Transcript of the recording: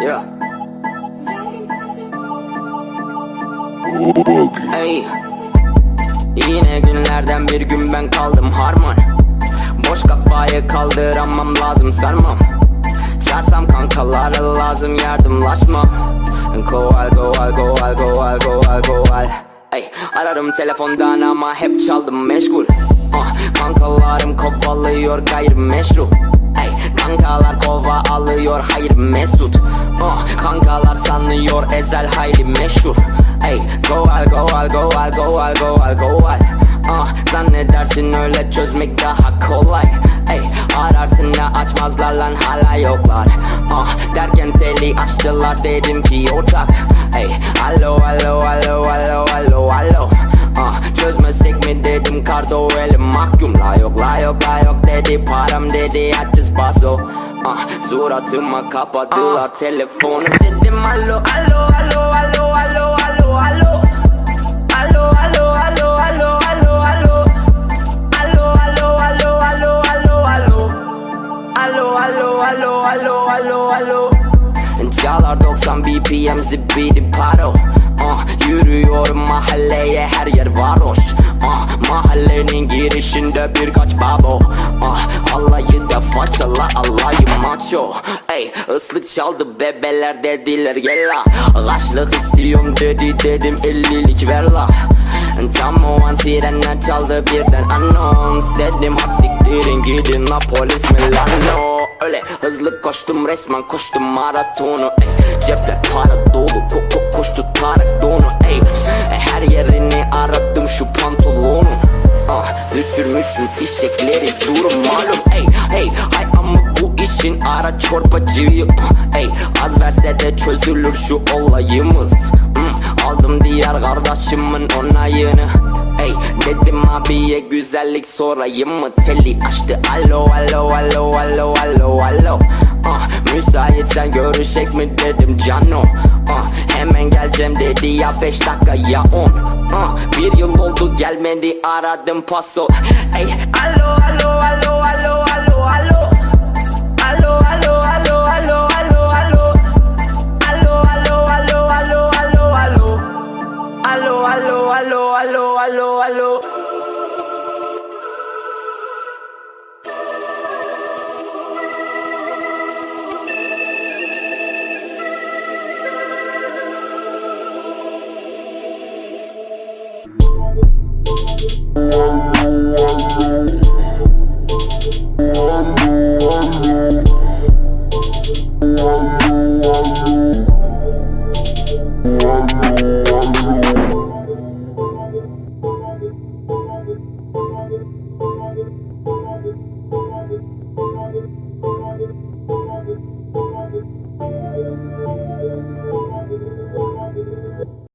Yeah. Ey. Yine günlerden bir gün ben kaldım harman. Boş kafayı kaldıramam lazım sarmam. Çağırsam kankalara lazım yardımlaşma Koval koval koval koval koval koval Ey, ararım telefondan ama hep çaldım meşgul. Ah, Kankalarım kovalıyor gayrimeşru. Ey, kankalar kova alıyor hayır mesut. Ah, Kankalar sanıyor ezel hayli meşhur. Ey, goal goal goal goal goal goal. Ah, zannedersin öyle çözmek daha kolay. Ey, ararsın ne açmazlar lan hala yoklar. Ah, derken teli açtılar dedim ki ortak. Ey, alo alo alo alo alo alo. Ah, çözmesek mi dedim kardo elim mahkum La yok yok dedi param dedi açız paso Ah, suratıma kapattılar telefonu dedim alo alo alo alo alo alo alo Alo alo alo alo alo alo Alo alo alo alo alo alo Alo alo alo alo alo alo Çağlar 90 BPM zibidi paro ah, Yürüyorum mahalleye her yer varoş ah, Mahallenin girişinde birkaç babo. Ah, Alayı da façala alayı maço. Ey ıslık çaldı bebeler dediler gel la. Kaçlık istiyorum dedi dedim 50'lik ver la. Tam o an sirenler çaldı birden anons Dedim siktirin gidin la polis mi Öyle hızlı koştum resmen koştum maratonu. Ey. Cepler para dolu ko ko koştu tarak donu. Ey. Her yerini arattım şu pantolonun Ah düşürmüşüm fişekleri durum malum. Ey hey hay ama bu işin ara çorbacıyı ah, ey az verse de çözülür şu olayımız. Hmm, Aldım diğer kardeşimin onayını. Ey dedim abiye güzellik sorayım mı? Teli açtı alo alo alo alo alo alo. Ah, Müsaitsen görüşek mi dedim cano ah, Hemen geleceğim dedi ya 5 dakika ya 10 ah, Bir yıl oldu gelmedi aradım paso Ey alo alo alo alo alo alo Alo alo alo alo alo alo Alo alo alo alo alo alo Alo alo alo alo alo alo